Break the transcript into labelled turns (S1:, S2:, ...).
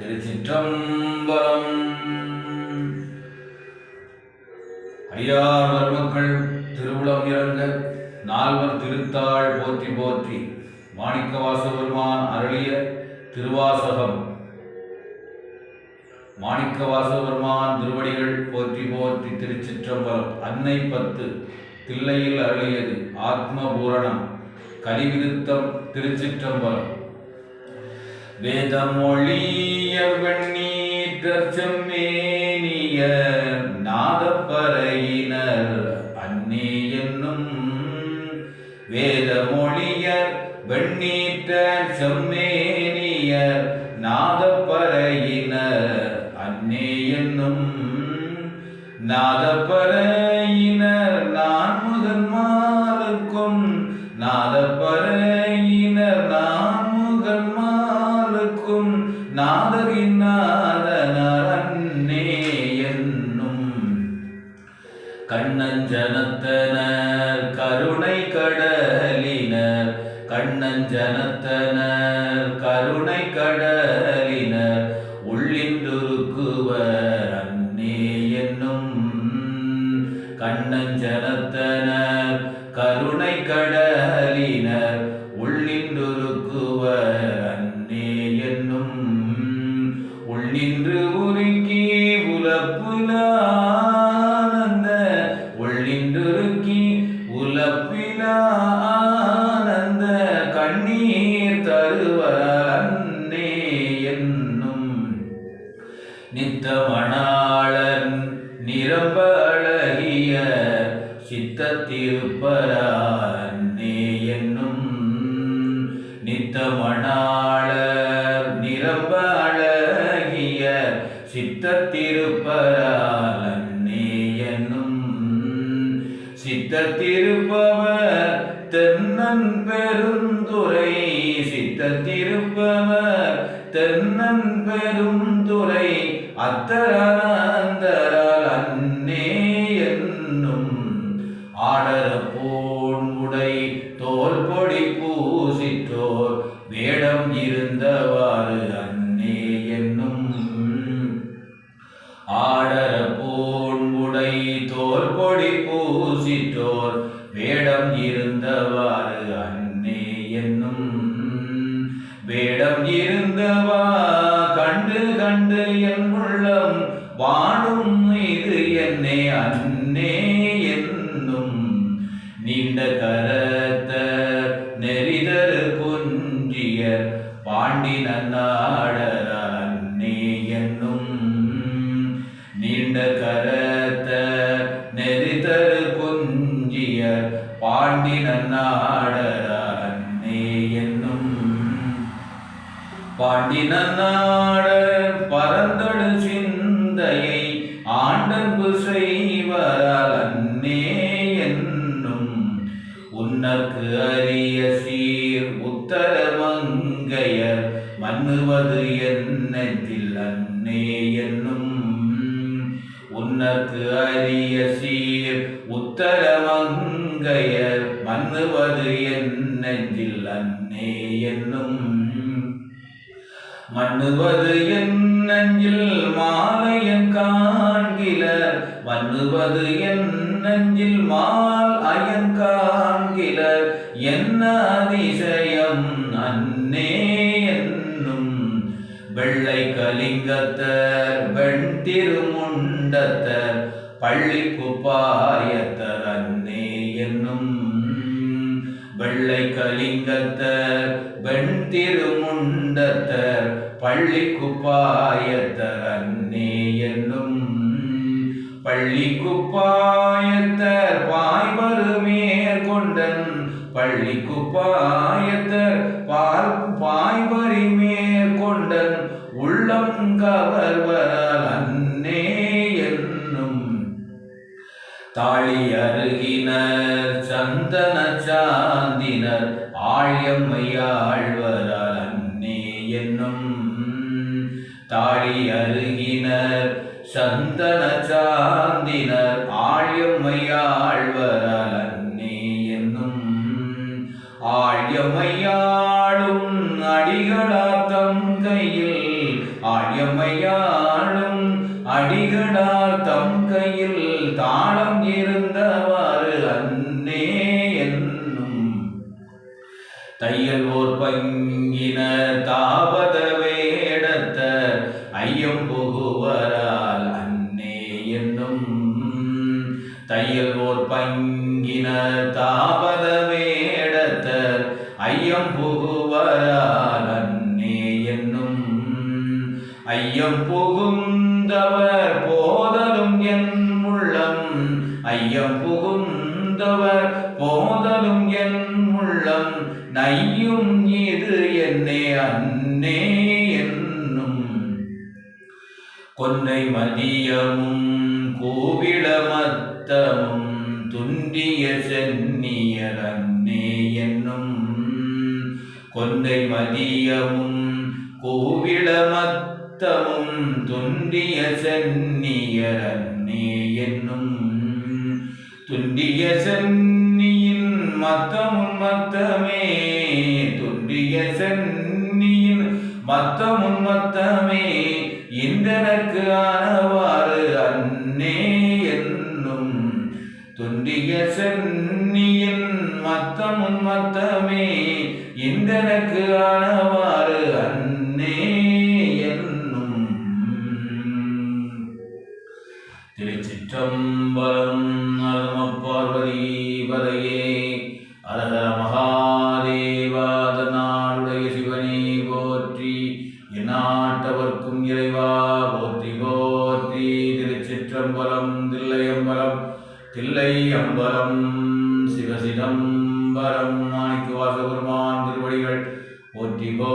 S1: திருச்சிற்றம்பலம். அடியார் மருமக்கள் திருவுளம் இறந்த நால்வர் திருத்தாள் போற்றி போற்றி மாணிக்கவாச பெருமான் அருளிய திருவாசகம். மாணிக்கவாச பெருமான் திருவடிகள் போற்றி போற்றி திருச்சிற்றம்பலம். அன்னை பத்து தில்லையில் அருளியது ஆத்ம பூரணம் கலிவிருத்தம் திருச்சிற்றம்பலம். வேதமொழியர் வெண்ணீற்றற் செம்மேனிய நாதப்பறையினர் அன்னே என்னும் வேதமொழியர் வெண்ணீற்ற செம்மே கண்ணஞ்சனத்தனர் கருணை கடலினர். கண்ணஞ்சனத்தனர் கருணை கடலினர். உள்ளின்றுருக்குவர் அன்னே என்னும் கண்ணஞ்சனத்தனர் கருணை கடலினர். சித்தத்திருப்பரால் அன்னே என்னும் சித்தத்திருப்பவர் தென்னன் பெருந்துரை சித்தத்திருப்பவர் தென்னன் பெருந்துரை அத்தராந்தரால் ஆடர போன் தோல் பொடி பூசிட்டோர். வேடம் இருந்தவாறு அன்னே என்னும். வேடம் இருந்தவா கண்டு கண்டு என் உள்ளம் வாடும் இது என்னே அன்னே என்னும். நீண்ட கரத்த நெறிதரு குஞ்சிய பாண்டி நன்னாடர அன்னே என் பாண்டின நாடர் பரந்தடு சிந்தையை ஆண்டன்பு செய்வரால் அன்னே என்னும். உன்னற்கு அரிய சீர் உத்தர மங்கையர் மன்னுவது என்னத்தில் அன்னே என்னும். உன்னற்கு அரிய சீர் உத்தர மங்கையர் மன்னுவது என் அன்னே என்னும். மண்ணுவது என் நெஞ்சில் மாலையன் காண்கிலர். மண்ணுவது என் நெஞ்சில் மால் அயன் காண்கிலர். என்ன அதிசயம் அன்னே என்னும். வெள்ளை கலிங்கத்தர் வெண் திருமுண்டத்தர் பள்ளி வெள்ளை கலிங்கத்தர் வெண் திருமுண்டத்தர் பள்ளி குப்பாயத்தர் அன்னே என்னும் பள்ளி குப்பாயத்தர் பாய்வரு மேற்கொண்டன் பள்ளி குப்பாயத்தர் பால் பாய்வரி மேற்கொண்டன் உள்ளம் கவர்வர் தாழி அருகினர் சந்தன சாந்தினர் ஆழியம்மையாழ்வரால் அன்னே என்னும் தாழி அருகினர் சந்தன சாந்தினர் ஆழியம்மையாழ்வரால் அன்னே என்னும் ஆழியம்மையாளும் அடிகளாத்தம் கையில் ஆழியம்மையாளும் அடிகளார் தம் கையில் தாளம் இருந்தவாறு அன்னே என்னும் தையல் ஓர் பங்கின தாபத வேடத்த ஐயம் புகுவரால் அன்னே என்னும் தையல் ஓர் பங்கின தாபத வேடத்த ஐயம் புகுவரால் அன்னே என்னும் ஐயம் புகுந்தவர் போதலும் என் ஐயம் புகுந்தவர் போதலும் என் உள்ளம் நையும் இது என்னே அன்னே என்னும். கொன்னை மதியமும் கூவிளமத்தமும் துண்டிய சென்னியர் அன்னே என்னும். கொன்னை மதியமும் கூவிளமத்தமும் துண்டிய சென்னியர் அன்னே என்னும். துண்டிய சென்னியின் மத்தமும் மத்தமே துண்டிய சென்னியின் மத்தமும் மத்தமே இந்தனக்கு ஆனவாறு அன்னே என்னும். துண்டிய சென்னியின் மத்தமும் மத்தமே இந்தனக்கு ஆனவாறு நாளுடைய சிவனே போற்றி. எந்நாட்டவர்க்கும் இறைவா போற்றி போற்றி. திருச்சிற்றம்பலம் தில்லையம்பலம் தில்லை அம்பலம் சிவசிதம்பரம். மாணிக்கு வாசபெருமான் திருவடிகள் போற்றி போ